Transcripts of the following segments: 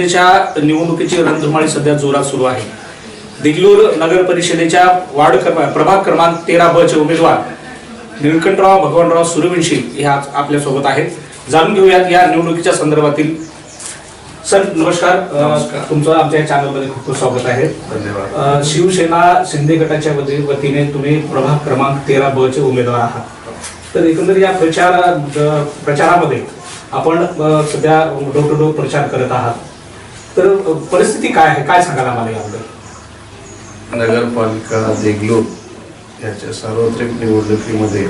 परिषदेच्या निवडणुकीची रणधुमाळी सध्या जोरात सुरू आहे. देगलूर नगर परिषदेच्या वार्ड क्रमांक प्रभाग क्रमांक तेरा ब चे उमेदवार निळकंठराव भगवानराव सूर्यवंशी हे आज आपल्यासोबत आहेत. जाणून घेऊयात या निवडणुकीच्या संदर्भातील. सर नमस्कार. तुमचं आमच्या चॅनलमध्ये खूप खूप स्वागत आहे. धन्यवाद. शिवसेना शिंदे गटाच्या वती- वतीने तुम्ही प्रभाग क्रमांक तेरा ब चे उमेदवार आहात. तर एकंदर या प्रचार प्रचारामध्ये आपण सध्या डोर टू डोर प्रचार करत आहात. तर परिस्थिती काय आहे? काय सांगाल आम्हाला याबद्दल? नगरपालिका देगलूर याच्या सार्वत्रिक निवडणुकीमध्ये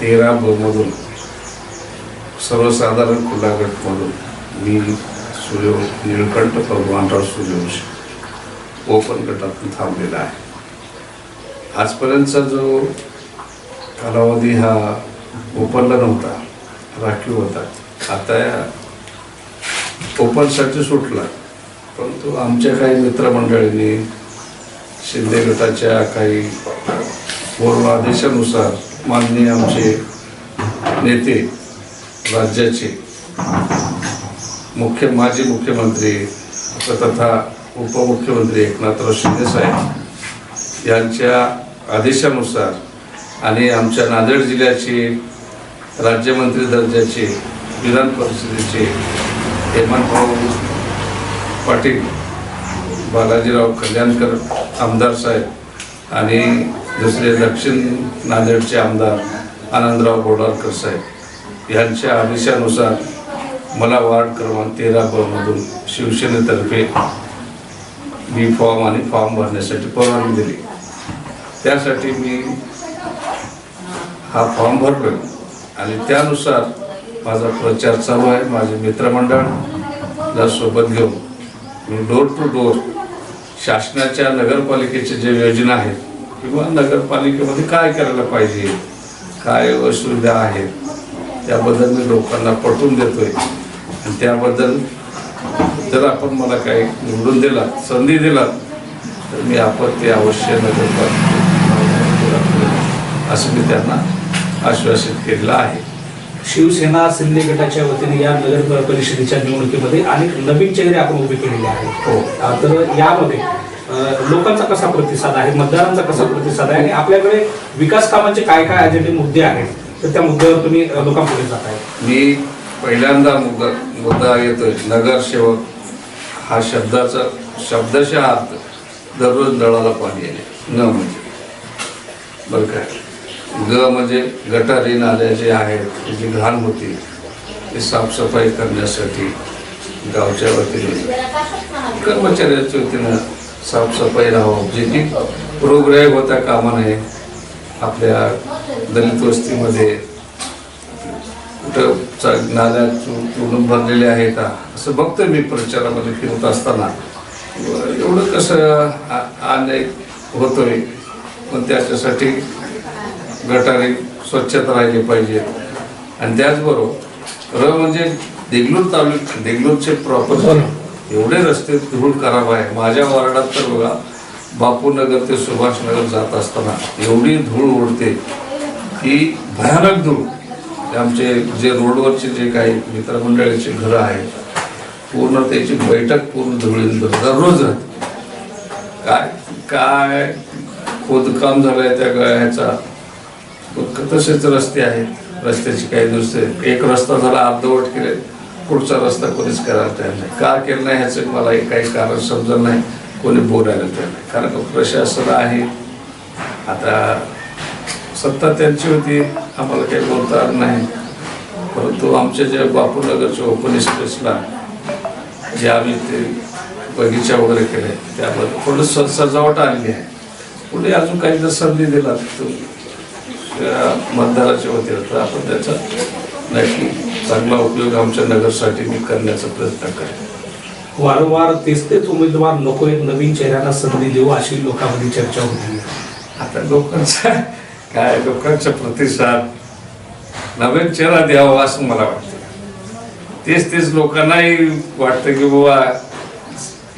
तेरा बमधून सर्वसाधारण खुला गटमधून मी सूर्य निळकंठ भगवानराव सूर्यवंशी ओपन गटातून थांबलेला आहे. आजपर्यंतचा जो कालावधी हा ओपनला नव्हता राखीव होता आता या ओपनसाठी सुटला. परंतु आमच्या काही मित्रमंडळींनी शिंदे गटाच्या काही पूर्वादेशानुसार माननीय आमचे नेते राज्याचे मुख्य माजी मुख्यमंत्री तथा उपमुख्यमंत्री एकनाथराव शिंदे साहेब यांच्या आदेशानुसार आणि आमच्या नांदेड जिल्ह्याचे राज्यमंत्री दर्जाचे विधान परिषदेचे हेमंतभाऊ पाटील बालाजीराव कल्याणकर आमदार साहेब आणि दुसरे दक्षिण नांदेडचे आमदार आनंदराव बोडारकर साहेब. यांच्या आदेशानुसार मला वार्ड क्रमांक तेरा बमधून शिवसेनेतर्फे बी फॉर्म आणि फॉर्म भरण्यासाठी परवानगी दिली. त्यासाठी मी हा फॉर्म भरलो आणि त्यानुसार माझा प्रचार चालू आहे. माझे मित्रमंडळला सोबत घेऊन डोर टू डोर शासनाच्या नगरपालिकेच्या जे योजना आहेत किंवा नगरपालिकेमध्ये काय करायला पाहिजे काय सुविधा आहेत त्याबद्दल मी लोकांना पटवून देतोय. आणि त्याबद्दल जर आपण मला काही निवडून दिला संधी दिला तर मी आपण ते अवश्य नगरपालिका असं मी त्यांना आश्वासित केलेलं आहे. शिवसेना शिंदे गटाच्या वतीने या नगर परिषदेच्या निवडणुकीमध्ये अनेक नवीन चेहरे आपण उभे केलेले आहेत. हो. तर यामध्ये लोकांचा कसा प्रतिसाद आहे मतदारांचा कसा प्रतिसाद आहे आणि आपल्याकडे विकास कामांचे काय काय अजेंडे मुद्दे आहेत तर त्या मुद्द्यावर तुम्ही लोकांपुढे जात आहे. मी पहिल्यांदा मुद्दा मुद्दा येतोय नगरसेवक हा शब्दाचा शब्दशः अर्थ दररोज नळाला पाणी येणे न म्हणजे. बरं काय ग म्हणजे गटारी नाल्या जे आहेत जी घाण होती. ती साफसफाई करण्यासाठी गावच्या वतीने कर्मचाऱ्याच्या वतीनं साफसफाई राहावं. जे की रोगराई होता कामा नये आपल्या दलित वस्तीमध्ये. कुठं चा- नाल्या चु- चुरून भरलेले आहेत का असं बघतोय मी प्रचारामध्ये फिरत असताना. एवढं कसं आ- अन्याय होतोय पण त्याच्यासाठी गटारे स्वच्छता राहिली पाहिजेत आणि त्याचबरोबर र म्हणजे देगलूर तालुक देगलूरचे प्रॉपर एवढे रस्ते धूळ खराब आहे. माझ्या वार्डात तर बघा बापूनगर ते सुभाषनगर जात असताना एवढी धूळ उडते. की भयानक धूळ. आमचे जे रोडवरचे जे काही मित्रमंडळीचे घरं आहेत पूर्ण त्याची बैठक पूर्ण धुळीन दररोज राहते काय काय खोदकाम झालंय त्या गळ्याचा. तसेच रस्ते आहेत? रस्त्याची काही दुसरे. एक रस्ता झाला अर्धवट केले. पुढचा रस्ता कोणीच करायला तयार नाही. का केलं नाही ह्याचं मला काही कारण समजलं नाही. कोणी बोलायला तयार नाही. कारण का प्रशासन आहे. आता सत्ता त्यांची होती. आम्हाला काही बोलता आलं नाही. परंतु आमच्या ज्या बापूनगरच्या ओपन स्पेसला जे आम्ही ते बगीचा वगैरे केले त्याबद्दल थोडं स सजावट आलेली आहे. पुढे अजून काही जर संधी दिला तर मतदाराच्या वतीनं तर आपण त्याचा नक्की चांगला उपयोग आमच्या नगरसाठी मी करण्याचा प्रयत्न करेन. वारंवार तेच तेच उमेदवार नको एक नवीन चेहऱ्यांना संधी देऊ अशी लोकांमध्ये चर्चा होती. आता लोकांचा काय लोकांचा प्रतिसाद नवीन चेहरा द्यावा असं मला वाटतं. तेच तेच लोकांनाही वाटतं की बाबा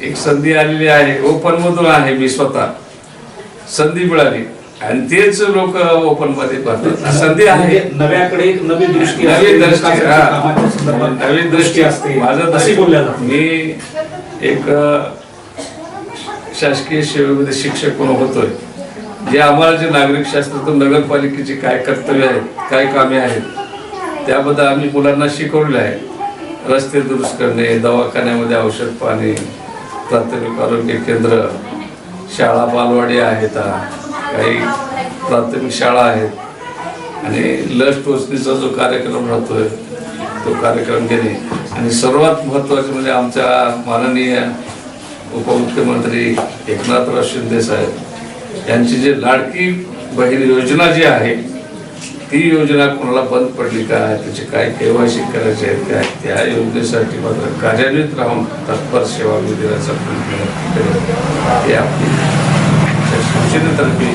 एक संधी आलेली आहे. ओपन मधून आहे मी स्वतः. संधी मिळाली. आणि तेच लोक ओपनमध्ये भरतात संधी आहे. म्हणजे नव्याकडे नवी दृष्टी नवी दृष्टी नवीन दृष्टी असते. माझं जाते मी एक शासकीय सेवेमध्ये शिक्षक म्हणून होतोय. जे आम्हाला जे नागरिक शास्त्रातून नगरपालिकेची काय कर्तव्य आहेत काय कामे आहेत त्याबद्दल आम्ही मुलांना शिकवलेलं आहे. रस्ते दुरुस्त करणे दवाखान्यामध्ये औषध पाणी प्राथमिक आरोग्य केंद्र शाळा बालवाडी आहेत. काही प्राथमिक शाळा आहेत. आणि लस टोचणीचा जो कार्यक्रम राहतोय तो कार्यक्रम घेणे. आणि सर्वात महत्त्वाचे म्हणजे आमच्या माननीय उपमुख्यमंत्री एकनाथराव शिंदे साहेब यांची जी लाडकी बहीण योजना जी आहे ती योजना कोणाला बंद पडली काय? त्याची काय केवायसी करायचे आहेत काय? त्या योजनेसाठी मात्र कार्यान्वित राहून तत्पर सेवा मी देण्याचा प्रयत्न हे आपली शिवसेनेतर्फे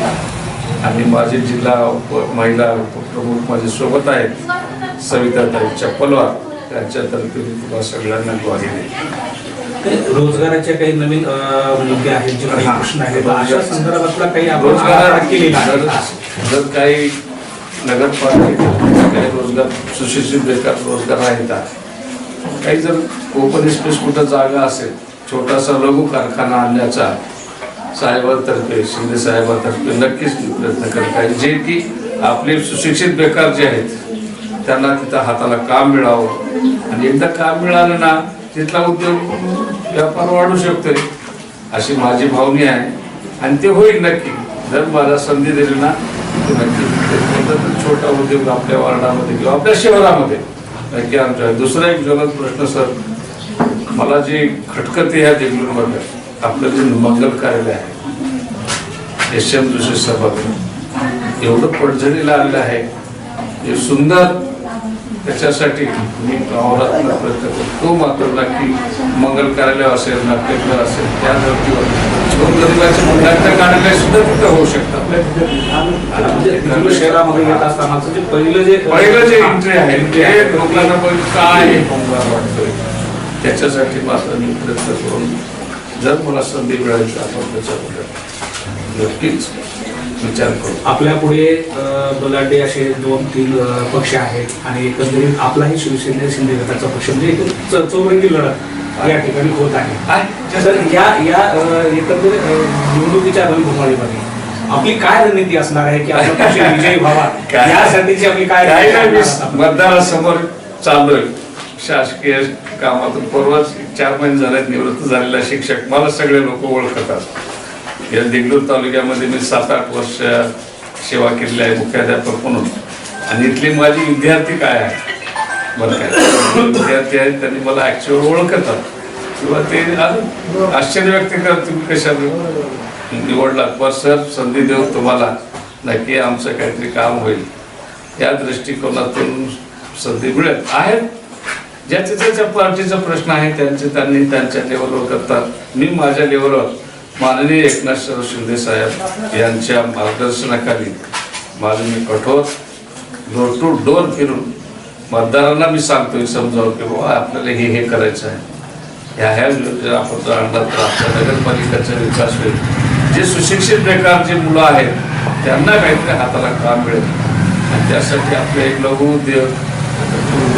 आणि माझे जिल्हा महिला उपप्रमुख माझे सोबत आहेत. सविताताई चप्पलवार त्यांच्यातर्फे मी तुम्हाला सगळ्यांना ग्वाही देतो. रोजगाराचे काही नवीन मुद्दे आहेत जे काही. प्रश्न आहेत अशा संदर्भातला काही आपण रोजगार जर काही नगरपालिकेत काही रोजगार सुशिक्षित बेकार रोजगार आहेत काही जर ओपन स्पेस कुठं जागा असेल छोटासा लघु कारखाना आणण्याचा साहेबांतर्फे शिंदे साहेबांतर्फे नक्कीच प्रयत्न करत आहे जे की आपले सुशिक्षित बेकार जे आहेत त्यांना तिथं हाताला काम मिळावं. आणि एकदा काम मिळालं ना तिथला उद्योग व्यापार वाढू शकतोय अशी माझी भावनी आहे. आणि ते होईल नक्की. जर मला संधी दिली ना तर नक्की छोटा उद्योग आपल्या वार्डामध्ये किंवा आपल्या शहरामध्ये नक्की आमच्या दुसरा एक ज्वलंत प्रश्न सर मला जी खटकते ह्या देगलूरमध्ये आपलं जे मंगल कार्यालय आहे. एस एम जोशी सभागृह एवढं पडझडीला आलेलं आहे. हे सुंदर. त्याच्यासाठी मी गावाला प्रयत्न करतो. तो मात्र नक्की मंगल कार्यालय असेल नाट्यगृह असेल त्या धर्तीवर. कार्यालय सुद्धा तिथं होऊ शकतात. दिल्ली शहरामध्ये येत असतानाचं जे पहिलं जे पहिलं जे एंट्री आहे entry ते लोकांना पण काय हे वाटतोय त्याच्यासाठी मात्र मी प्रयत्न करून जर मला संधी मिळाली तर आपण त्याच्याबद्दल नक्कीच विचार करू. आपल्या पुढे बलाढ्य असे दोन तीन पक्ष आहेत आणि एकंदरीत आपलाही शिवसेने शिंदे गटाचा पक्ष. म्हणजे चौरंगी लढत या ठिकाणी होत आहे. तर या या एकंदरीत निवडणुकीच्या रणधुमाळीमध्ये आपली काय रणनीती असणार आहे की आपला विजयी व्हावा? काय? यासाठीची आपली काय काही नाही मी असणार आहे? शासकीय कामातून परवाच चार महिने झाले निवृत्त झालेला शिक्षक. मला सगळे लोक ओळखतात या देगलूर तालुक्यामध्ये मी सात आठ वर्ष सेवा केलेली आहे मुख्याध्यापक म्हणून. आणि इथली माझी विद्यार्थी काय आहे? बरं काय विद्यार्थी आहेत त्यांनी मला ऍक्च्युअल ओळखतात किंवा ते आज आश्चर्य व्यक्त करत तुम्ही कशा निवडला. पर सर संधी देऊ तुम्हाला. नक्की आमचं काहीतरी काम होईल. या दृष्टिकोनातून संधी मिळेल. आहेत. ज्याच्या ज्याच्या पार्टीचा प्रश्न आहे त्यांचे त्यांनी त्यांच्या लेवलवर करतात. मी माझ्या लेवलवर माननीय एकनाथराव शिंदे साहेब यांच्या मार्गदर्शनाखाली माझं मी कठोर डोर टू डोर फिरून मतदारांना मी सांगतोय समजावं की बाबा आपल्याला हे हे करायचं आहे. ह्या ह्या योजना आपण जर आणला तर आपल्या नगरपालिकेचा विकास होईल. जे सुशिक्षित बेकार जे मुलं आहेत त्यांना काहीतरी हाताला काम मिळेल. आणि त्यासाठी आपले एक लघु उद्योग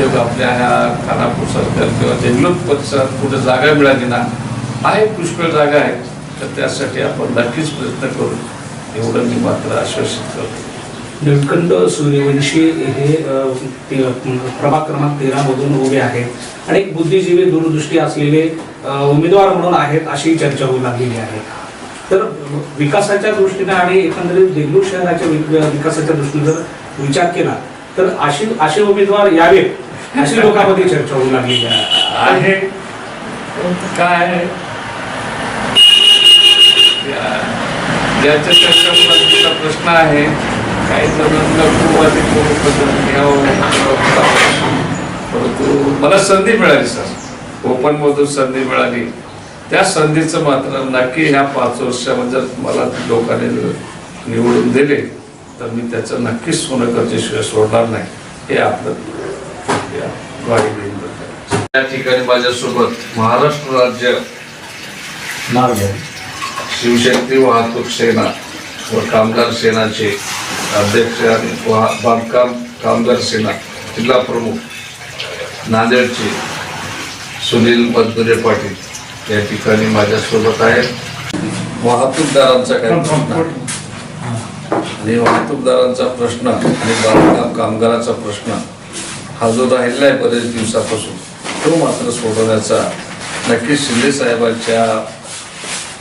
उद्योग आपल्या ह्या खानापूर सरकार किंवा देगलूर परिसरात कुठे जागा मिळाली ना एक पुष्कळ जागा आहे. तर त्यासाठी आपण नक्कीच प्रयत्न करू. एवढं मी मात्र आश्वासित करतो. निळकंड सूर्यवंशी हे प्रभाग क्रमांक तेरामधून उभे आहेत. आणि एक बुद्धिजीवी दूरदृष्टी असलेले उमेदवार म्हणून आहेत अशी चर्चा होऊ लागलेली आहे. तर विकासाच्या दृष्टीने आणि एकंदरीत देगलूर शहराच्या विकासाच्या दृष्टीने जर विचार केला तर अशी असे उमेदवार यावेत. अशी लोकांमध्ये चर्चा होऊ लागली. आहे. आहे काय? या- ज्याच्या प्रश्न आहे काही जणांना खूप अधिक परंतु मला संधी मिळाली सर. ओपन मधून संधी मिळाली. त्या संधीचं मात्र नक्की ह्या पाच वर्षामध्ये जर मला लोकांनी निवडून दिले तर मी त्याचं नक्कीच सोनं गरजेशिवाय सोडणार नाही. हे आपलं या ठिकाणी माझ्यासोबत महाराष्ट्र राज्य शिवशक्ती वाहतूक सेना व कामगार सेनाचे अध्यक्ष आणि बांधकाम कामगार सेना जिल्हा प्रमुख नांदेडचे सुनील मधुरे पाटील या ठिकाणी माझ्यासोबत आहेत. वाहतूकदारांचा काही प्रश्न. आणि वाहतूकदारांचा प्रश्न आणि बांधकाम कामगाराचा प्रश्न. हा जो राहिला आहे बरेच दिवसापासून. तो मात्र सोडवण्याचा नक्कीच शिंदे साहेबांच्या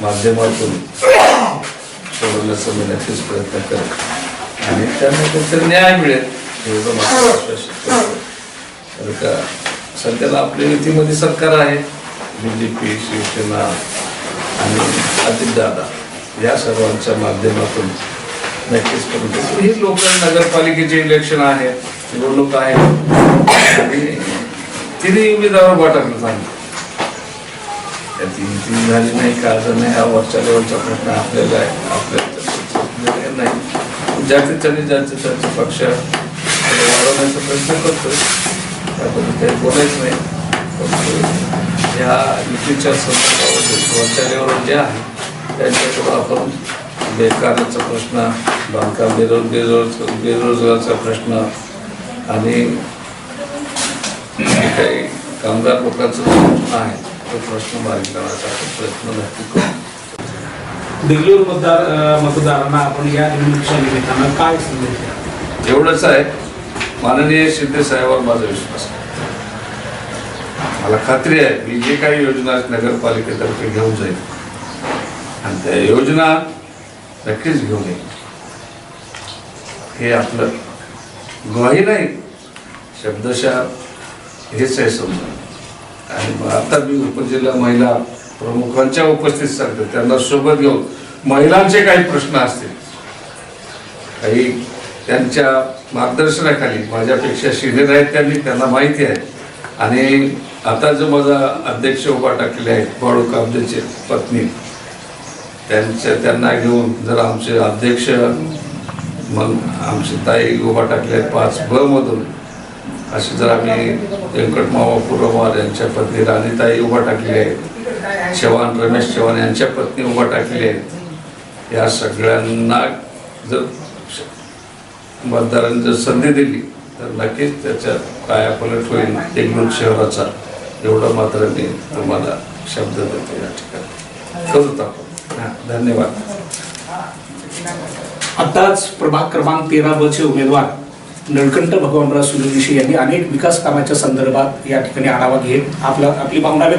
माध्यमातून सोडवण्याचा मी नक्कीच प्रयत्न करेन. आणि त्यांना काहीतरी न्याय मिळेल एवढं मात्र आश्वासित करतो कारण का सध्याला आपल्या युतीमध्ये सरकार आहे. बी जे पी शिवसेना आणि अजितदादा या सर्वांच्या माध्यमातून नक्कीच करून लोक नगरपालिकेचे इलेक्शन आहे निवडणूक आहे. आणि तिन्ही उमेदवार उभा टाकलं चांगलं त्याची युती झाली नाही काळजा नाही हा वरच्या लेवलचा प्रश्न आपल्याला आहे. नाही. ज्याचे त्याने ज्याचे त्याचे पक्ष वाढवण्याचा प्रयत्न करतोय. त्याबद्दल काही बोलायचं नाही. परंतु ह्या युतीच्या संदर्भामध्ये वरच्या लेवलवर जे आहे त्यांच्याकडून आपण बेकाराचा प्रश्न बांधकाम बेरोज बेरोज बेरोजगारचा प्रश्न आणि जे काही कामगार लोकांचा प्रश्न आहे तो प्रश्न मार्गी करण्याचा प्रयत्न नक्की करू देगलूर मतदार मतदारांना आपण या निवडणुकीच्या निमित्तानं काय संदेश? एवढंच आहे माननीय शिंदे साहेबांवर माझा विश्वास आहे मला खात्री आहे मी जे काही योजना नगरपालिकेतर्फे घेऊन जाईल आणि त्या योजना नक्कीच घेऊन येईल हे आपलं ग्वाही नाही शब्दशः हेच आहे समजा आणि मग आता मी उपजिल्हा महिला प्रमुखांच्या उपस्थित सांगतो त्यांना सोबत घेऊन महिलांचे काही प्रश्न असतील काही त्यांच्या मार्गदर्शनाखाली माझ्यापेक्षा सिनियर आहेत त्यांनी त्यांना माहिती आहे. आणि आता जो माझा अध्यक्ष उभा टाकलेले आहेत बाळू कामदेचे पत्नी त्यांच्या त्यांना घेऊन जर आमचे अध्यक्ष मग आमची ताई उभा टाकले पाच ब मधून असे जर आम्ही व्यंकट मावा यांच्या पत्नी राणीताई उभा टाकलेली आहेत चव्हाण रमेश चव्हाण यांच्या पत्नी उभा टाकलेली आहेत या सगळ्यांना जर मतदारांनी जर संधी दिली तर नक्कीच त्याच्यात कायापलट होईल देगलूर शहराचा. एवढं मात्र मी तुम्हाला शब्द देतो या ठिकाणी. करत आपण धन्यवाद. आताच प्रभाग क्रमांक तेरा ब चे उमेदवार नळकंठ भगवानराव सूर्यवंशी यांनी अनेक विकास कामाच्या संदर्भात या ठिकाणी आढावा घेत आपला आपली भावना